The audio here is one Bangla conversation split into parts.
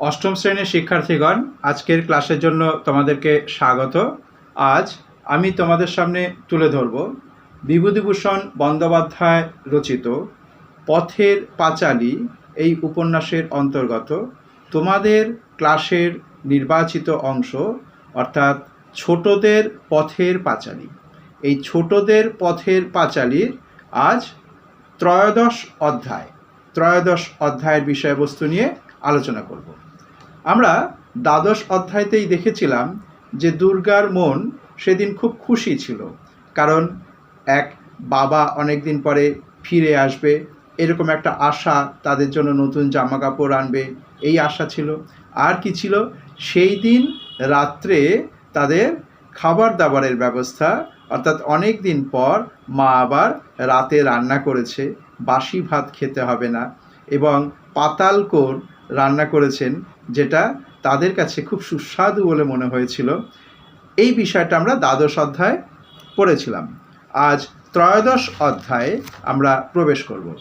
অষ্টম শ্রেণির শিক্ষার্থীগণ, আজকের ক্লাসের জন্য তোমাদেরকে স্বাগত। আজ আমি তোমাদের সামনে তুলে ধরব বিভূতিভূষণ বন্দ্যোপাধ্যায় রচিত পথের পাঁচালী এই উপন্যাসের অন্তর্গত। তোমাদের ক্লাসের নির্বাচিত অংশ অর্থাৎ ছোটদের পথের পাঁচালী। এই ছোটদের পথের পাঁচালীর আজ ত্রয়োদশ অধ্যায়। ত্রয়োদশ অধ্যায়ের বিষয়বস্তু নিয়ে আলোচনা করব। আমরা দ্বাদশ অধ্যায়তেই দেখেছিলাম যে দুর্গার মন সেদিন খুব খুশি ছিল। কারণ এক বাবা অনেক দিন পরে ফিরে আসবে, এরকম একটা আশা তাদের জন্য নতুন জামা কাপড় আনবে, এই আশা ছিল। আর কি ছিল? সেই দিন রাত্রে তাদের খাবার দাবারের ব্যবস্থা, অর্থাৎ অনেক দিন পর মা আবার রাতে রান্না করেছে, বাসি ভাত খেতে হবে না এবং পাতাল কোর রান্না করেছেন, যেটা তাদের কাছে খুব সুস্বাদু বলে মনে হয়েছিল। এই বিষয়টা আমরা দ্বাদশ অধ্যায় পড়েছিলাম। আজ ত্রয়োদশ অধ্যায়ে আমরা প্রবেশ করব।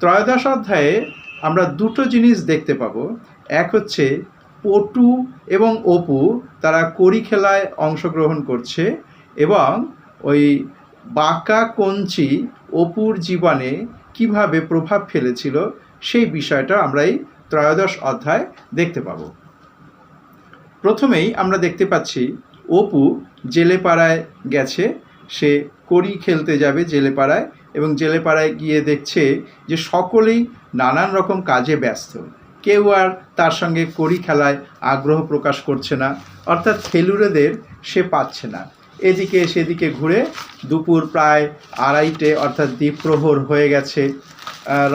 ত্রয়োদশ অধ্যায়ে আমরা দুটো জিনিস দেখতে পাবো। এক হচ্ছে পটু এবং অপু, তারা কড়ি খেলায় অংশগ্রহণ করছে এবং ওই বাঁকা কঞ্চি অপুর জীবনে কীভাবে প্রভাব ফেলেছিল, সেই বিষয়টা আমরা এই ত্রয়োদশ অধ্যায় দেখতে পাবো। প্রথমেই আমরা দেখতে পাচ্ছি, অপু জেলেপাড়ায় গেছে, সে কড়ি খেলতে যাবে জেলেপাড়ায় এবং জেলেপাড়ায় গিয়ে দেখছে যে সকলেই নানান রকম কাজে ব্যস্ত। কেউ আর তার সঙ্গে কড়ি খেলায় আগ্রহ প্রকাশ করছে না, অর্থাৎ খেলুড়েদের সে পাচ্ছে না। এদিকে সেদিকে ঘুরে দুপুর প্রায় আড়াইটে, অর্থাৎ দ্বীপ্রহর হয়ে গেছে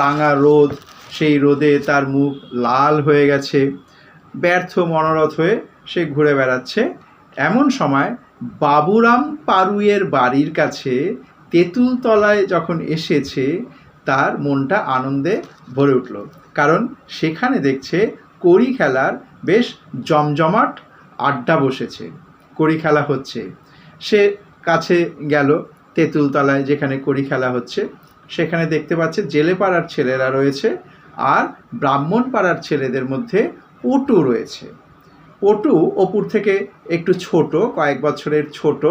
রাঙা রোদ সেই রোদে তার মুখ লাল হয়ে গেছে, ব্যর্থ মনোরথ হয়ে সে ঘুরে বেড়াচ্ছে। এমন সময় বাবুরাম পারুইয়ের বাড়ির কাছে তেঁতুলতলায় যখন এসেছে, তার মনটা আনন্দে ভরে উঠল। কারণ সেখানে দেখছে কড়ি খেলার বেশ জমজমাট আড্ডা বসেছে। কড়ি খেলা হচ্ছে। সে কাছে গেল তেঁতুলতলায় যেখানে কড়ি খেলা হচ্ছে। সেখানে দেখতে পাচ্ছে জেলে পাড়ার ছেলেরা রয়েছে। আর ব্রাহ্মণ পাড়ার ছেলেদের মধ্যে পটু রয়েছে। পটু অপুর থেকে একটু ছোট, কয়েক বছরের ছোট।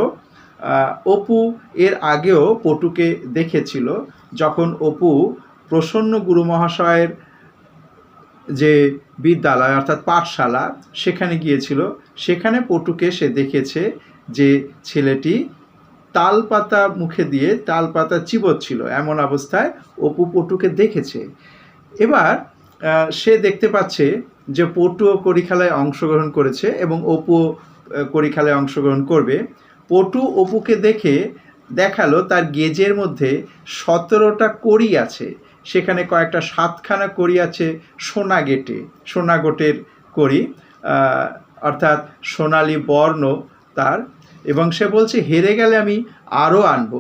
অপু এর আগেও পটুকে দেখেছিল। যখন অপু প্রসন্ন গুরু মহাশয়ের যে বিদ্যালয় অর্থাৎ পাঠশালা সেখানে গিয়েছিল, সেখানে পটুকে সে দেখেছে যে ছেলেটি তালপাতা মুখে দিয়ে তাল পাতা চিবোচ্ছিল। এমন অবস্থায় অপু পটুকে দেখেছে। এবার সে দেখতে পাচ্ছে যে পটুও কড়ি খেলায় অংশগ্রহণ করেছে এবং অপুও কড়ি খেলায় অংশগ্রহণ করবে। পটু অপুকে দেখে দেখাল তার গেজের মধ্যে সতেরোটা কড়ি আছে। সেখানে কয়েকটা সাতখানা কড়ি আছে সোনা গেটে, সোনা গোটের কড়ি অর্থাৎ সোনালি বর্ণ তার। এবং সে বলছে, হেরে গেলে আমি আরও আনব।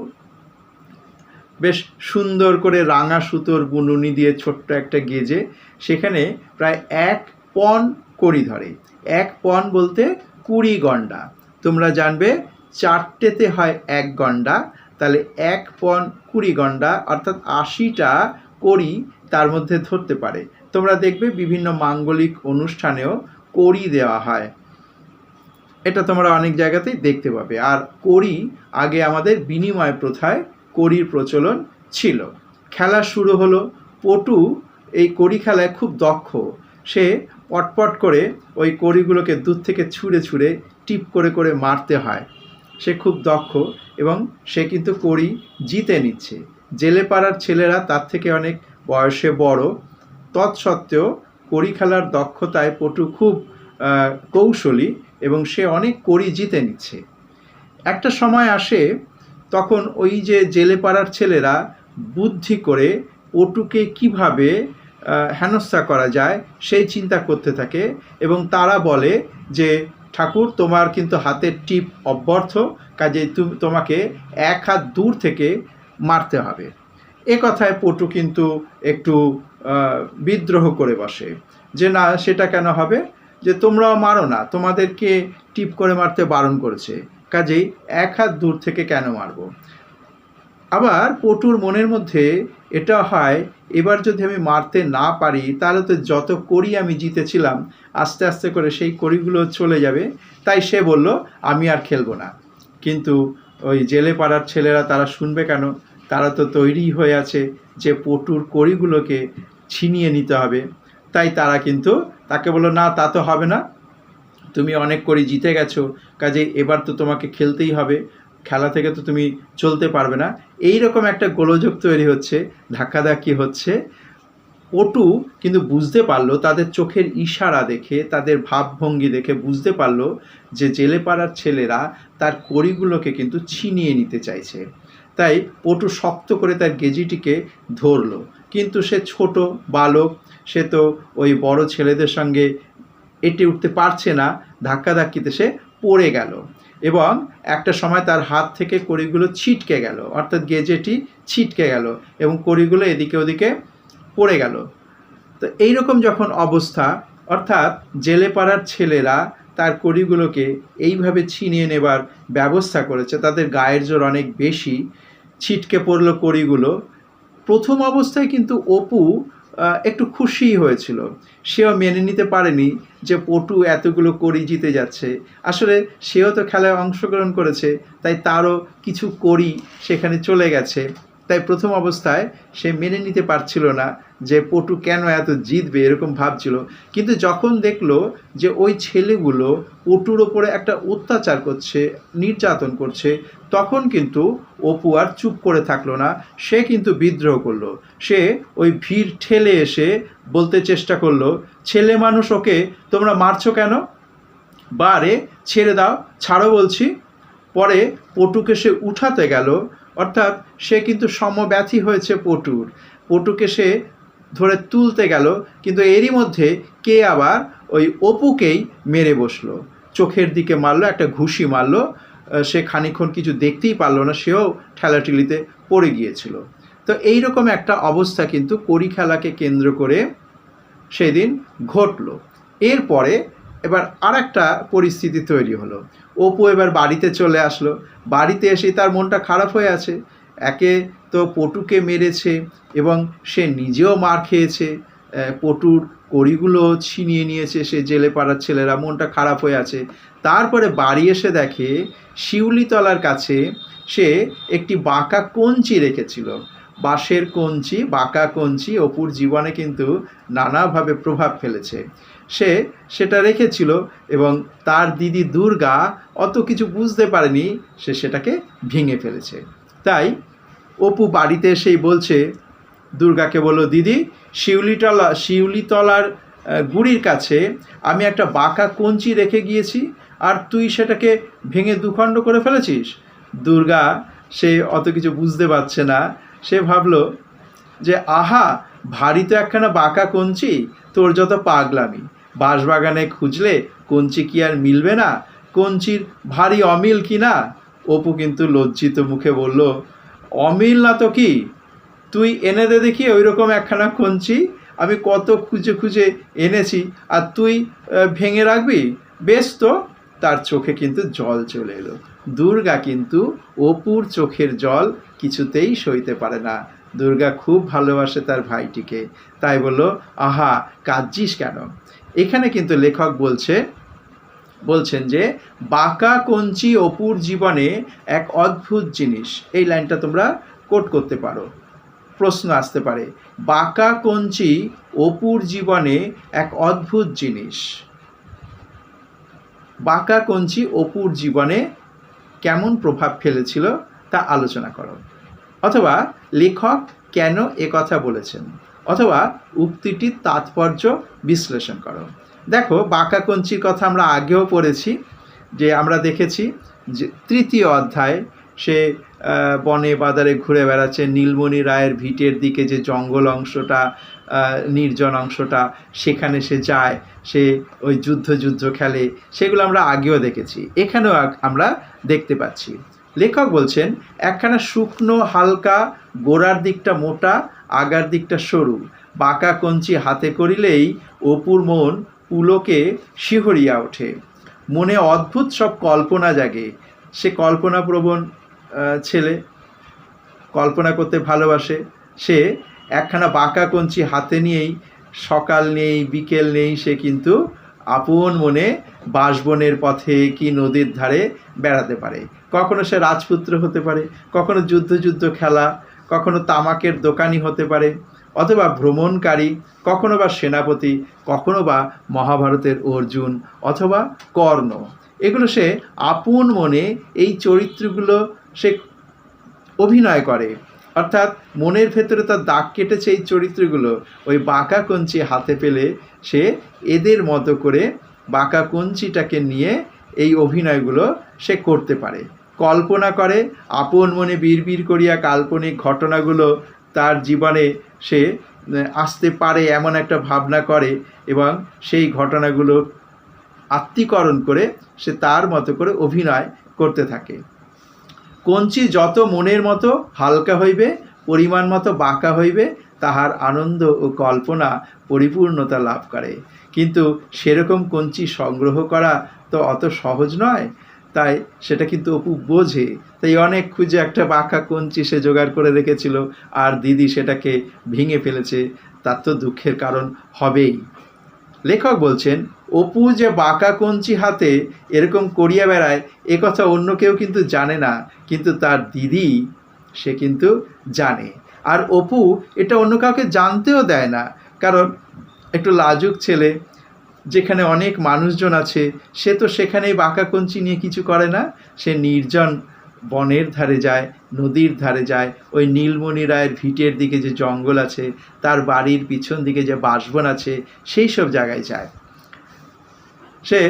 বেশ সুন্দর করে রাঙা সুতোর বুনুনি দিয়ে ছোট্ট একটা গেজে, সেখানে প্রায় এক পন কড়ি ধরে। এক পন বলতে কুড়ি গন্ডা। তোমরা জানবে চারটেতে হয় এক গন্ডা, তাহলে এক পন কুড়ি গন্ডা, অর্থাৎ আশিটা কড়ি তার মধ্যে ধরতে পারে। তোমরা দেখবে বিভিন্ন মাঙ্গলিক অনুষ্ঠানেও কড়ি দেওয়া হয়। এটা তোমরা অনেক জায়গাতেই দেখতে পাবে। আর কড়ি আগে আমাদের বিনিময় প্রথায় কড়ির প্রচলন ছিল। খেলা শুরু হলো, পটু এই কড়ি খেলায় খুব দক্ষ। সে পটপট করে ওই কড়িগুলোকে দূর থেকে ছুঁড়ে ছুঁড়ে টিপ করে করে মারতে হয়। সে খুব দক্ষ এবং সে কিন্তু কড়ি জিতে নিচ্ছে। জেলে পাড়ার ছেলেরা তার থেকে অনেক বয়সে বড়। তৎসত্ত্বেও কড়ি খেলার দক্ষতায় পটু খুব কৌশলী এবং সে অনেক কড়ি জিতে নিচ্ছে। একটা সময় আসে তখন ওই যে জেলে পাড়ার ছেলেরা বুদ্ধি করে পটুকে কীভাবে হেনস্থা করা যায় সেই চিন্তা করতে থাকে এবং তারা বলে যে, ঠাকুর, তোমার কিন্তু হাতের টিপ অব্যর্থ, কাজে তুমি, তোমাকে এক হাত দূর থেকে মারতে হবে। এ কথায় পটু কিন্তু একটু বিদ্রোহ করে বসে যে, না, সেটা কেন হবে? যে, তোমরাও মারো না, তোমাদেরকে টিপ করে মারতে বারণ করেছে। কাজেই এক হাত দূর থেকে কেন মারবো? আবার পটুর মনের মধ্যে এটা হয়, এবার যদি আমি মারতে না পারি, তাহলে তো যত কড়ি আমি জিতেছিলাম, আস্তে আস্তে করে সেই কড়িগুলো চলে যাবে। তাই সে বলল, আমি আর খেলব না। কিন্তু ওই জেলে পাড়ার ছেলেরা তারা শুনবে কেন? তারা তো তৈরি হয়ে আছে যে পটুর কড়িগুলোকে ছিনিয়ে নিতে হবে। তাই তারা কিন্তু তাকে বলল, না, তা তো হবে না। তুমি অনেক করে জিতে গেছো, কাজে এবার তো তোমাকে খেলতেই হবে, খেলা থেকে তো তুমি চলতে পারবে না। এই রকম একটা গোলযোগ তৈরি হচ্ছে, ধাক্কাধাক্কি হচ্ছে। পটু কিন্তু বুঝতে পারল, তাদের চোখের ইশারা দেখে, তাদের ভাবভঙ্গি দেখে বুঝতে পারল যে জেলে পাড়ার ছেলেরা তার কড়িগুলোকে কিন্তু ছিনিয়ে নিতে চাইছে। তাই পটু শক্ত করে তার গেজিটিকে ধরলো। কিন্তু সে ছোট বালক, সে তো ওই বড় ছেলেদের সঙ্গে এটে উঠতে পারছে না, ধাক্কাধাক্কিতে সে পড়ে গেল এবং একটা সময় তার হাত থেকে কড়িগুলো ছিটকে গেল, অর্থাৎ গেজেটি ছিটকে গেল এবং কড়িগুলো এদিকে ওদিকে পড়ে গেল। তো এইরকম যখন অবস্থা, অর্থাৎ জেলে পাড়ার ছেলেরা তার কড়িগুলোকে এইভাবে ছিনিয়ে নেবার ব্যবস্থা করেছে, তাদের গায়ের জোর অনেক বেশি, ছিটকে পড়ল কড়িগুলো। প্রথম অবস্থায় কিন্তু অপু একটু খুশি হয়েছিল। সেও মেনে নিতে পারেনি যে পটু এতগুলো করি জিতে যাচ্ছে। আসলে সেও তো খেলায় অংশগ্রহণ করেছে, তাই তারও কিছু করি সেখানে চলে গেছে। তাই প্রথম অবস্থায় সে মেনে নিতে পারছিল না যে পটু কেন এত জিতবে এরকম ভাবছিল। কিন্তু যখন দেখল যে ওই ছেলেগুলো পটুর ওপরে একটা অত্যাচার করছে, নির্যাতন করছে, তখন কিন্তু অপু আর চুপ করে থাকল না। সে কিন্তু বিদ্রোহ করল। সে ওই ভিড় ঠেলে এসে বলতে চেষ্টা করল, ছেলে মানুষ ওকে তোমরা মারছো কেন? বারে, ছেড়ে দাও, ছাড়ো বলছি। পরে পটুকে সে উঠাতে গেল। অর্থাৎ সে কিন্তু সমব্যথী হয়েছে পটুর। পটুকে সে ধরে তুলতে গেল, কিন্তু এরই মধ্যে কে আবার ওই অপুকেই মেরে বসল। চোখের দিকে মারলো, একটা ঘুষি মারলো সে খানিক্ষণ কিছু দেখতেই পারল না, সেও ঠেলাঠেলিতে পড়ে গিয়েছিল। তো এই রকম একটা অবস্থা কিন্তু কড়ি খেলাকে কেন্দ্র করে সেদিন ঘটলো। এরপরে এবার আর একটা পরিস্থিতি তৈরি হলো। অপু এবার বাড়িতে চলে আসলো। বাড়িতে এসে তার মনটা খারাপ হয়ে আছে। একে তো পটুকে মেরেছে এবং সে নিজেও মার খেয়েছে। পটুর কড়িগুলো ছিনিয়ে নিয়েছে সে জেলে পাড়ার ছেলেরা। মনটা খারাপ হয়ে আছে। তারপরে বাড়ি এসে দেখে শিউলিতলার কাছে সে একটি বাঁকা কঞ্চি রেখেছিল। বাঁশের কঞ্চি, বাঁকা কঞ্চি অপুর জীবনে কিন্তু নানাভাবে প্রভাব ফেলেছে। সে সেটা রেখেছিল এবং তার দিদি দুর্গা অত কিছু বুঝতে পারেনি, সে সেটাকে ভেঙে ফেলেছে। তাই অপু বাড়িতে এসেই বলছে, দুর্গাকে বলল দিদি, শিউলিতলা, শিউলিতলার গুড়ির কাছে আমি একটা বাঁকা কঞ্চি রেখে গিয়েছি, আর তুই সেটাকে ভেঙে দুখণ্ড করে ফেলেছিস? দুর্গা সে অত কিছু বুঝতে পারছে না। সে ভাবলো যে, আহা, ভারী তো একখানা বাঁকা কঞ্চি, তোর যত পাগলামি। বাঁশবাগানে খুঁজলে কঞ্চি কি আর মিলবে না? কঞ্চির ভারী অমিল কি না? অপু কিন্তু লজ্জিত মুখে বলল, অমিল না তো কি? তুই এনে দে দেখি ওই রকম একখানা কঞ্চি। আমি কত খুঁজে খুঁজে এনেছি আর তুই ভেঙে রাখবি? বেশ তো। তার চোখে কিন্তু জল চলে এলো। দুর্গা কিন্তু অপুর চোখের জল কিছুতেই সইতে পারে না। দুর্গা খুব ভালোবাসে তার ভাইটিকে। তাই বলল, আহা, কাঁদছিস কেন? এখানে কিন্তু লেখক বলছে, বলছেন যে, বাঁকা কঞ্চি অপুর জীবনে এক অদ্ভুত জিনিস। এই লাইনটা তোমরা কোট করতে পারো। প্রশ্ন আসতে পারে, বাঁকা কঞ্চি অপুর জীবনে এক অদ্ভুত জিনিস। বাঁকা কঞ্চি অপুর জীবনে কেমন প্রভাব ফেলেছিল তা আলোচনা করো। অথবা লেখক কেন কথা বলেছেন? অথবা উক্তিটির তাৎপর্য বিশ্লেষণ করো। দেখো, বাঁকা কঞ্চির কথা আমরা আগেও পড়েছি, যে আমরা দেখেছি যে তৃতীয় অধ্যায়, সে বনে বাজারে ঘুরে বেড়াচ্ছে, নীলমণি রায়ের ভিটের দিকে যে জঙ্গল অংশটা নির্জন অংশটা, সেখানে সে যায়, সে ওই যুদ্ধ যুদ্ধ খেলে, সেগুলো আমরা আগেও দেখেছি। এখানেও আমরা দেখতে পাচ্ছি। লেখক বলছেন, একখানা শুকনো হালকা গোড়ার দিকটা মোটা আগার দিকটা সরু। বাঁকা কঞ্চি হাতে করিলেই অপুর মন পুলকে শিহরিয়া ওঠে। মনে অদ্ভুত সব কল্পনা জাগে। সে কল্পনাপ্রবণ ছেলে। কল্পনা করতে ভালোবাসে। সে একখানা বাঁকা কঞ্চি হাতে নিয়েই সকাল নেই, বিকেল নেই, সে কিন্তু আপন মনে বাঁশবনের পথে কি নদীর ধারে বেড়াতে পারে। কখনো সে রাজপুত্র হতে পারে, কখনো যুদ্ধ যুদ্ধ খেলা কখনো তামাকের দোকানি হতে পারে, অথবা ভ্রমণকারী, কখনো বা সেনাপতি, কখনো বা মহাভারতের অর্জুন, অথবা কর্ণ। এগুলো সে আপন মনে এই চরিত্রগুলো সে অভিনয় করে। অর্থাৎ মনের ভেতরে তার দাগ কেটেছে এই চরিত্রগুলো। ওই বাঁকা কঞ্চি হাতে পেলে সে এদের মতো করে বাঁকা কঞ্চিটাকে নিয়ে এই অভিনয়গুলো সে করতে পারে। কল্পনা করে, আপন মনে বিড়বিড় করিয়া কাল্পনিক ঘটনাগুলো তার জীবনে সে আসতে পারে এমন একটা ভাবনা করে এবং সেই ঘটনাগুলো আত্মীকরণ করে সে তার মতো করে অভিনয় করতে থাকে। কঞ্চি যত মনের মতো হালকা হইবে, পরিমাণ মতো বাঁকা হইবে, তাহার আনন্দ ও কল্পনা পরিপূর্ণতা লাভ করে। কিন্তু সেরকম কঞ্চি সংগ্রহ করা তো অত সহজ নয়। তাই সেটা কিন্তু অপু বোঝে। তাই অনেক খুঁজে একটা বাঁকা কঞ্চি সে জোগাড় করে রেখেছিল আর দিদি সেটাকে ভেঙে ফেলেছে। তার তো দুঃখের কারণ হবেই। লেখক বলছেন, অপু যে বাঁকা কঞ্চি হাতে এরকম করিয়া বেড়ায়, এ কথা অন্য কেউ কিন্তু জানে না। কিন্তু তার দিদি, সে কিন্তু জানে। আর অপু এটা অন্য কাউকে জানতেও দেয় না। কারণ একটু লাজুক ছেলে যেখানে অনেক মানুষজন আছে, সে তো সেখানেই বাঁকা কঞ্চি নিয়ে কিছু করে না। সে নির্জন বনের ধারে যায়, নদীর ধারে যায়, ওই নীলমণি রায়ের ভিটের দিকে যে জঙ্গল আছে, তার বাড়ির পিছন দিকে যে বাসবন আছে, সেই সব জায়গায় যায়। সে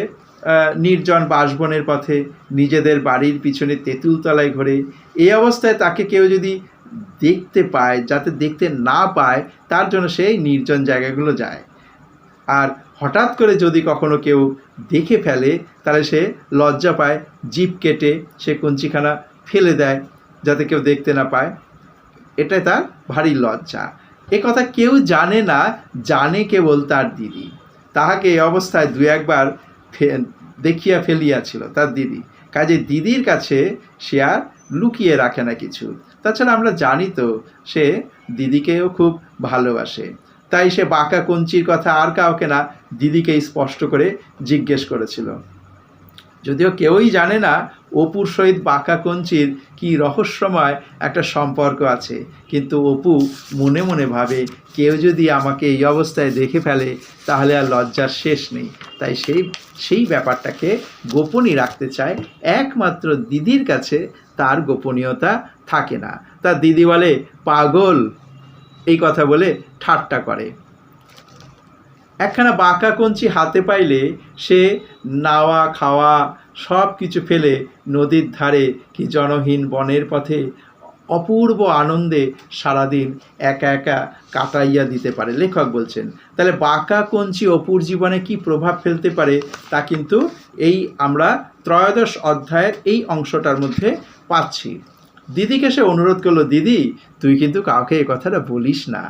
নির্জন বাসবনের পথে নিজেদের বাড়ির পিছনে তেঁতুলতলায় ঘোরে। এই অবস্থায় তাকে কেউ যদি দেখতে পায়, যাতে দেখতে না পায়, তার জন্য সেই নির্জন জায়গাগুলো যায়। আর হঠাৎ করে যদি কখনো কেউ দেখে ফেলে, তাহলে সে লজ্জা পায় জিপ কেটে সে কঞ্চিখানা ফেলে দেয়, যাতে কেউ দেখতে না পায়। এটাই তার ভারী লজ্জা। এ কথা কেউ জানে না, জানে কেবল তার দিদি। তাহাকে এই অবস্থায় দু একবার দেখিয়া ফেলিয়াছিল তার দিদি। কাজে দিদির কাছে সে আর লুকিয়ে রাখে না কিছু। তাছাড়া আমরা জানি তো, সে দিদিকেও খুব ভালোবাসে। তাই সে বাঁকা কঞ্চির কথা আর কাউকে না দিদিকেই স্পষ্ট করে জিজ্ঞেস করেছিল। যদিও কেউই জানে না অপুর সহিত বাঁকা কঞ্চির কি রহস্যময় একটা সম্পর্ক আছে, কিন্তু অপু মনে মনে ভাবে, কেউ যদি আমাকে এই অবস্থায় দেখে ফেলে, তাহলে আর লজ্জার শেষ নেই। তাই সেই সেই ব্যাপারটাকে গোপনই রাখতে চায়, একমাত্র দিদির কাছে তার গোপনীয়তা থাকে না। তার দিদি বলে, পাগল! এই কথা বলে ঠাট্টা করে। একখানা বাঁকা কঞ্চি হাতে পাইলে সে নাওয়া, খাওয়া, সব কিছু ফেলে নদীর ধারে কি জনহীন বনের পথে অপূর্ব আনন্দে সারাদিন একা একা কাটাইয়া দিতে পারে। লেখক বলছেন, তাহলে বাঁকা কঞ্চি অপুর জীবনে কি প্রভাব ফেলতে পারে তা কিন্তু এই আমরা ত্রয়োদশ অধ্যায়ের এই অংশটার মধ্যে পাচ্ছি। দিদিকে সে অনুরোধ করল, দিদি, তুই কিন্তু কাউকে এ কথাটা বলিস না।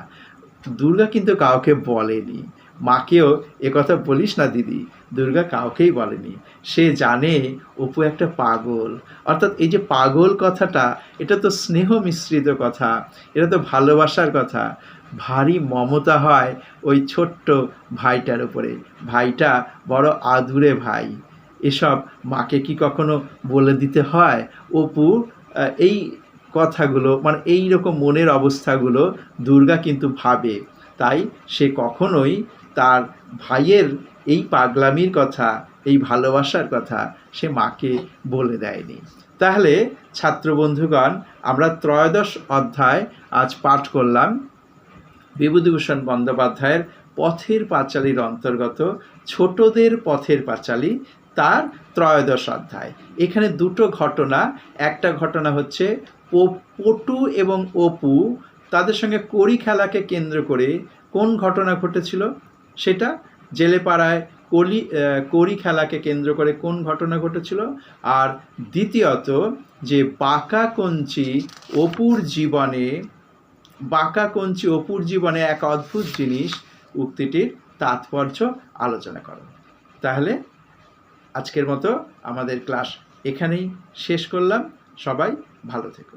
দুর্গা কিন্তু কাউকে বলেনি। মাকেও কথা বলিস না, দিদি। দুর্গা কাউকেই বলেনি। সে জানে অপু একটা পাগল। অর্থাৎ এই যে পাগল কথাটা, এটা তো স্নেহ মিশ্রিত কথা। এটা তো ভালোবাসার কথা। ভারী মমতা হয় ওই ছোট্ট ভাইটার উপরে। ভাইটা বড় আদুরে ভাই। এসব মাকে কি কখনো বলে দিতে হয়? অপু এই কথাগুলো মানে এই রকম মনের অবস্থাগুলো দুর্গা কিন্তু ভাবে। তাই সে কখনোই তার ভাইয়ের এই পাগলামির কথা, এই ভালোবাসার কথা সে মাকে বলে দেয়নি। তাহলে ছাত্র বন্ধুগণ আমরা ত্রয়োদশ অধ্যায় আজ পাঠ করলাম। বিভূতিভূষণ বন্দ্যোপাধ্যায়ের পথের পাঁচালীর অন্তর্গত ছোটদের পথের পাঁচালী, তার ত্রয়োদশ অধ্যায়। এখানে দুটো ঘটনা, একটা ঘটনা হচ্ছে প- পটু এবং অপু তাদের সঙ্গে কড়ি খেলাকে কেন্দ্র করে কোন ঘটনা ঘটেছিল? সেটা জেলেপাড়ায় কলি কড়ি খেলাকে কেন্দ্র করে কোন ঘটনা ঘটেছিল? আর দ্বিতীয়ত, যে বাঁকা কঞ্চি অপুর জীবনে, বাঁকা কঞ্চি অপুর জীবনে এক অদ্ভুত জিনিস, উক্তিটির তাৎপর্য আলোচনা করো। তাহলে আজকের মতো আমাদের ক্লাস এখানেই শেষ করলাম। সবাই ভালো থেকো।